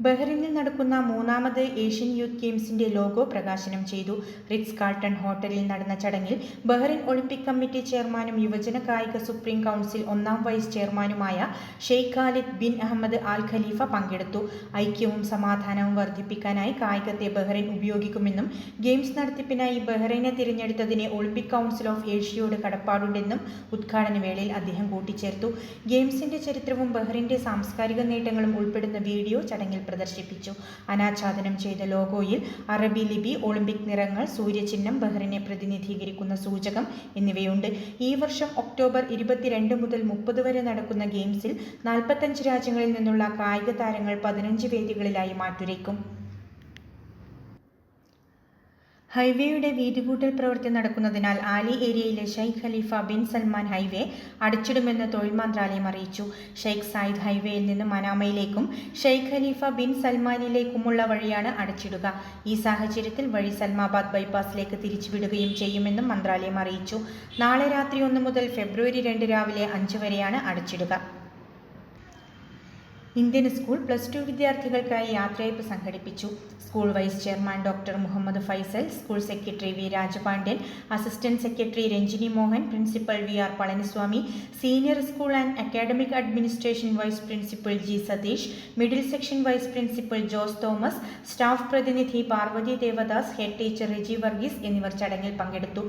ബഹ്റിനിൽ നടക്കുന്ന മൂന്നാമത് Asian youth ഗെയിംസിന്റെ ലോഗോ പ്രകാശനം ചെയ്തു. റിറ്റ്സ് കാൾട്ടൺ ഹോട്ടലിൽ നടന്ന ചടങ്ങിൽ ബഹ്റിൻ ഒളിമ്പിക് കമ്മിറ്റി ചെയർമാനും യുവജന കായിക സുപ്രീം കൗൺസിൽ ഒന്നാം വൈസ് ചെയർമാനുമായ Sheikh Khalid bin Ahmed Al Khalifa പങ്കെടുത്തു. ഐക്യവും സമാധാനവും വർദ്ധിപ്പിക്കാനായി കായികത്തെ ബഹ്റിൻ ഉപയോഗിക്കുമെന്നും ഗെയിംസ് നടത്തിപ്പിനായി ബഹ്റൈനെ തിരഞ്ഞെടുത്തതിന് ഒളിമ്പിക് കൗൺസിൽ ഓഫ് ഏഷ്യയോട് കടപ്പാടുണ്ടെന്നും ഉദ്ഘാടന വേളയിൽ അദ്ദേഹം കൂട്ടിച്ചേർത്തു. ഗെയിംസിന്റെ ചരിത്രവും ബഹ്റിന്റെ സാംസ്കാരിക നേട്ടങ്ങളും ഉൾപ്പെടുന്ന വീഡിയോ ചടങ്ങിൽ പ്രദർശിപ്പിച്ചു. അനാച്ഛാദനം ചെയ്ത ലോഗോയിൽ അറബി ലിപി ഒളിമ്പിക് നിറങ്ങൾ സൂര്യചിഹ്നം ബഹ്റിനെ പ്രതിനിധീകരിക്കുന്ന സൂചകം എന്നിവയുണ്ട്. ഈ വർഷം ഒക്ടോബർ ഇരുപത്തിരണ്ട് മുതൽ മുപ്പത് വരെ നടക്കുന്ന ഗെയിംസിൽ നാൽപ്പത്തഞ്ച് രാജ്യങ്ങളിൽ നിന്നുള്ള കായിക താരങ്ങൾ പതിനഞ്ച് വേദികളിലായി മാറ്റുരയ്ക്കും. ഹൈവേയുടെ വീതികൂട്ടൽ പ്രവൃത്തി നടക്കുന്നതിനാൽ ആലി ഏരിയയിലെ Sheikh Khalifa bin Salman highway അടച്ചിടുമെന്ന് തൊഴിൽ മന്ത്രാലയം അറിയിച്ചു. ഷെയ്ഖ് സായിദ് ഹൈവേയിൽ നിന്ന് മനാമയിലേക്കും ഷെയ്ഖ് ഖലീഫ ബിൻ സൽമാനിലേക്കുമുള്ള വഴിയാണ് അടച്ചിടുക. ഈ സാഹചര്യത്തിൽ വഴി സൽമാബാദ് ബൈപ്പാസിലേക്ക് തിരിച്ചുവിടുകയും ചെയ്യുമെന്നും മന്ത്രാലയം അറിയിച്ചു. നാളെ രാത്രി ഒന്ന് മുതൽ ഫെബ്രുവരി രണ്ട് രാവിലെ അഞ്ച് വരെയാണ് അടച്ചിടുക. ഇന്ത്യൻ സ്കൂൾ പ്ലസ് ടു വിദ്യാർത്ഥികൾക്കായി യാത്രയയപ്പ് സംഘടിപ്പിച്ചു. School vice chairman doctor Muhammad Faisal school secretary V Rajapandian assistant secretary Ranjini Mohan principal V R Palaniswamy senior school and academic administration vice principal G Satheesh middle section vice principal Jose Thomas staff പ്രതിനിധി Parvathi Devadas head teacher Riji Varghese എന്നിവർ ചടങ്ങിൽ പങ്കെടുത്തു.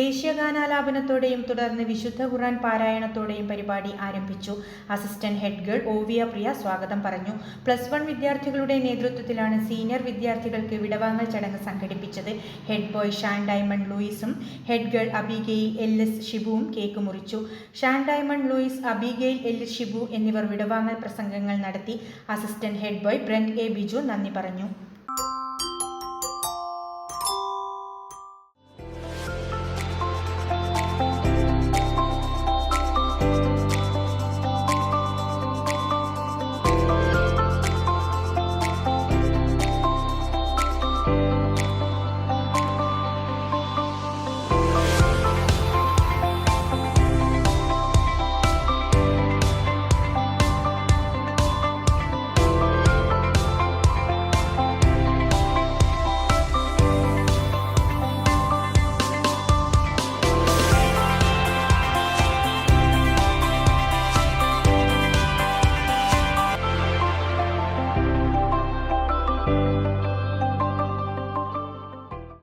ദേശീയ ഗാനാലാപനത്തോടെയും തുടർന്ന് വിശുദ്ധ ഖുർആൻ പാരായണത്തോടെയും പരിപാടി ആരംഭിച്ചു. Assistant head girl Oviya Priya സ്വാഗതം പറഞ്ഞു. പ്ലസ് വൺ വിദ്യാർത്ഥികളുടെ നേതൃത്വത്തിലാണ് സീനിയർ വിദ്യാർത്ഥികൾക്ക് വിടവാങ്ങൽ ചടങ്ങ് സംഘടിപ്പിച്ചത്. Head boy Shan Diamond ലൂയിസും head girl Abigail L S ഷിബുവും cake മുറിച്ചു. ഷാൻ ഡയമണ്ട് ലൂയിസ് അബിഗെയിൽ എൽ എസ് ഷിബു എന്നിവർ വിടവാങ്ങൽ പ്രസംഗങ്ങൾ നടത്തി. Assistant head boy Bren A Biju നന്ദി പറഞ്ഞു.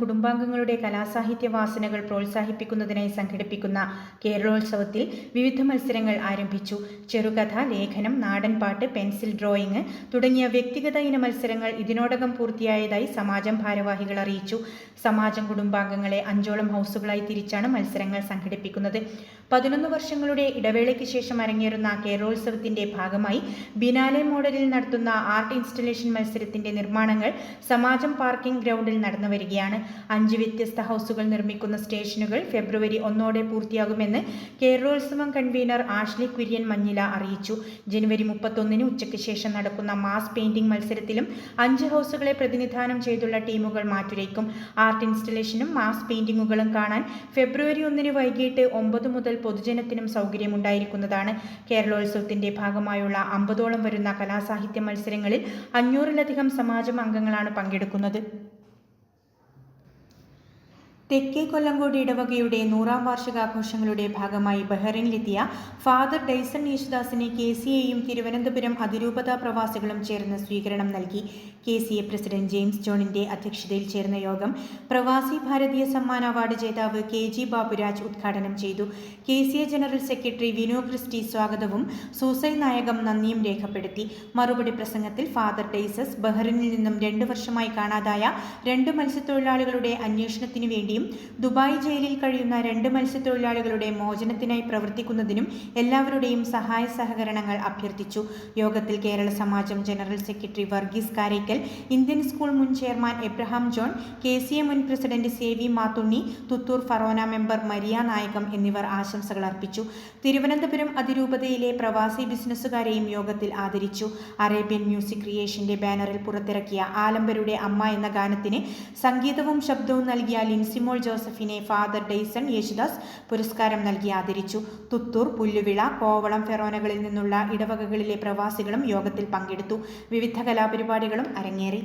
കുടുംബാംഗങ്ങളുടെ കലാസാഹിത്യ വാസനകൾ പ്രോത്സാഹിപ്പിക്കുന്നതിനായി സംഘടിപ്പിക്കുന്ന കേരളോത്സവത്തിൽ വിവിധ മത്സരങ്ങൾ ആരംഭിച്ചു. ചെറുകഥ ലേഖനം നാടൻപാട്ട് പെൻസിൽ ഡ്രോയിങ് തുടങ്ങിയ വ്യക്തിഗത ഇന മത്സരങ്ങൾ ഇതിനോടകം പൂർത്തിയായതായി സമാജം ഭാരവാഹികൾ അറിയിച്ചു. സമാജം കുടുംബാംഗങ്ങളെ അഞ്ചോളം ഹൗസുകളായി തിരിച്ചാണ് മത്സരങ്ങൾ സംഘടിപ്പിക്കുന്നത്. പതിനൊന്ന് വർഷങ്ങളുടെ ഇടവേളയ്ക്ക് ശേഷം അരങ്ങേറുന്ന കേരളോത്സവത്തിന്റെ ഭാഗമായി ബിനാലെ മോഡലിൽ നടത്തുന്ന ആർട്ട് ഇൻസ്റ്റലേഷൻ മത്സരത്തിന്റെ നിർമ്മാണങ്ങൾ സമാജം പാർക്കിംഗ് ഗ്രൗണ്ടിൽ നടന്നു വരികയാണ് അഞ്ച് വ്യത്യസ്ത ഹൗസുകൾ നിർമ്മിക്കുന്ന സ്റ്റേഷനുകൾ ഫെബ്രുവരി ഒന്നോടെ പൂർത്തിയാകുമെന്ന് കേരളോത്സവം കൺവീനർ ആഷ്ലി കുര്യൻ മഞ്ഞില അറിയിച്ചു. ജനുവരി മുപ്പത്തൊന്നിന് ഉച്ചയ്ക്ക് ശേഷം നടക്കുന്ന മാസ് പെയിന്റിംഗ് മത്സരത്തിലും അഞ്ച് ഹൗസുകളെ പ്രതിനിധാനം ചെയ്തുള്ള ടീമുകൾ മാറ്റുരയ്ക്കും. ആർട്ട് ഇൻസ്റ്റലേഷനും മാസ് പെയിന്റിങ്ങുകളും കാണാൻ ഫെബ്രുവരി ഒന്നിന് വൈകിട്ട് ഒമ്പത് മുതൽ പൊതുജനത്തിനും സൗകര്യമുണ്ടായിരിക്കുന്നതാണ്. കേരളോത്സവത്തിന്റെ ഭാഗമായുള്ള അമ്പതോളം വരുന്ന കലാസാഹിത്യ മത്സരങ്ങളിൽ അഞ്ഞൂറിലധികം സമാജം അംഗങ്ങളാണ് പങ്കെടുക്കുന്നത്. തെക്കേ കൊല്ലങ്കോട് ഇടവകയുടെ നൂറാം വാർഷികാഘോഷങ്ങളുടെ ഭാഗമായി ബഹ്റൈനിലെത്തിയ ഫാദർ ഡൈസൺ യേശുദാസിന് കെ സി എയും തിരുവനന്തപുരം അതിരൂപത പ്രവാസികളും ചേർന്ന് സ്വീകരണം നൽകി. K C A president James ജോണിന്റെ അധ്യക്ഷതയിൽ ചേർന്ന യോഗം പ്രവാസി ഭാരതീയ സമ്മാന അവാർഡ് ജേതാവ് കെ ജി ബാബുരാജ് ഉദ്ഘാടനം ചെയ്തു. K C A general secretary Vino Christy സ്വാഗതവും സൂസൈ നായകം നന്ദിയും രേഖപ്പെടുത്തി. മറുപടി പ്രസംഗത്തിൽ ഫാദർ ഡൈസസ് ബഹ്റിനിൽ നിന്നും രണ്ടു വർഷമായി കാണാതായ രണ്ട് മത്സ്യത്തൊഴിലാളികളുടെ അന്വേഷണത്തിനു വേണ്ടിയും ദുബായ് ജയിലിൽ കഴിയുന്ന രണ്ട് മത്സ്യത്തൊഴിലാളികളുടെ മോചനത്തിനായി പ്രവർത്തിക്കുന്നതിനും എല്ലാവരുടെയും സഹായ സഹകരണങ്ങൾ അഭ്യർത്ഥിച്ചു. യോഗത്തിൽ Kerala Samajam general secretary Varghese Karaikal Indian school മുൻ chairman Abraham John K C A മുൻ president C V Mathunni Thuthoor Farona member Maria Nayagam എന്നിവർ ആശംസകൾ അർപ്പിച്ചു. തിരുവനന്തപുരം അതിരൂപതയിലെ പ്രവാസി ബിസിനസ്സുകാരെയും യോഗത്തിൽ ആദരിച്ചു. അറേബ്യൻ മ്യൂസിക് ക്രിയേഷന്റെ ബാനറിൽ പുറത്തിറക്കിയ ആലംബരുടെ അമ്മ എന്ന ഗാനത്തിന് സംഗീതവും ശബ്ദവും നൽകിയ ലിൻസിമോൾ ജോസഫിനെ ഫാദർ ഡെയ്സൺ യേശുദാസ് പുരസ്കാരം നൽകി ആദരിച്ചു. തുത്തൂർ പുല്ലുവിള കോവളം ഫെറോനകളിൽ നിന്നുള്ള ഇടവകകളിലെ പ്രവാസികളും യോഗത്തിൽ പങ്കെടുത്തു. വിവിധ കലാപരിപാടികളും അരങ്ങേറി.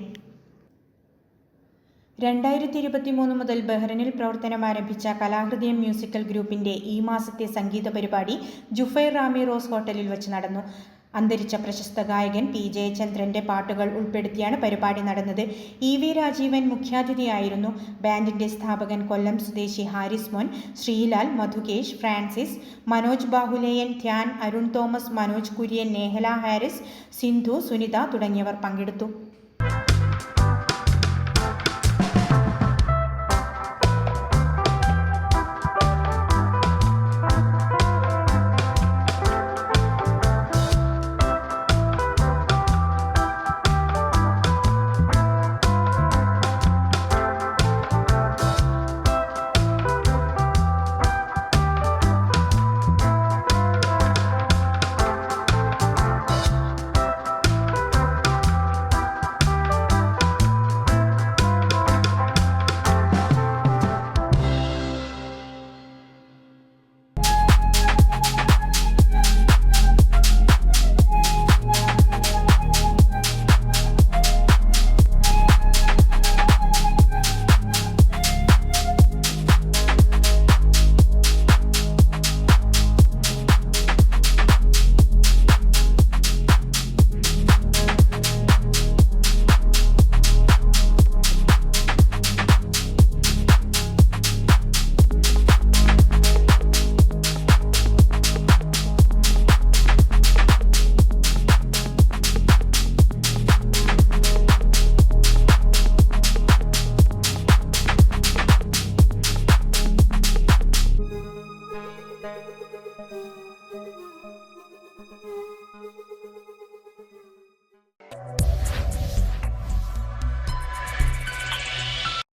രണ്ടായിരത്തി ഇരുപത്തി മൂന്ന് മുതൽ ബഹ്റൈനിൽ പ്രവർത്തനം ആരംഭിച്ച കലാഹൃദയം മ്യൂസിക്കൽ ഗ്രൂപ്പിന്റെ ഈ മാസത്തെ സംഗീത പരിപാടി ജുഫൈർ റാമി റോസ് ഹോട്ടലിൽ വെച്ച് നടന്നു. അന്തരിച്ച പ്രശസ്ത ഗായകൻ പി ജയചന്ദ്രന്റെ പാട്ടുകൾ ഉൾപ്പെടുത്തിയാണ് പരിപാടി നടന്നത്. ഇ വി രാജീവൻ മുഖ്യാതിഥിയായിരുന്നു. ബാൻഡിന്റെ സ്ഥാപകൻ കൊല്ലം സ്വദേശി ഹാരിസ് മോൻ ശ്രീലാൽ മധുകേഷ് ഫ്രാൻസിസ് മനോജ് ബാഹുലേയൻ ധ്യാൻ അരുൺ തോമസ് മനോജ് കുര്യൻ നേഹല ഹാരിസ് സിന്ധു സുനിത തുടങ്ങിയവർ പങ്കെടുത്തു.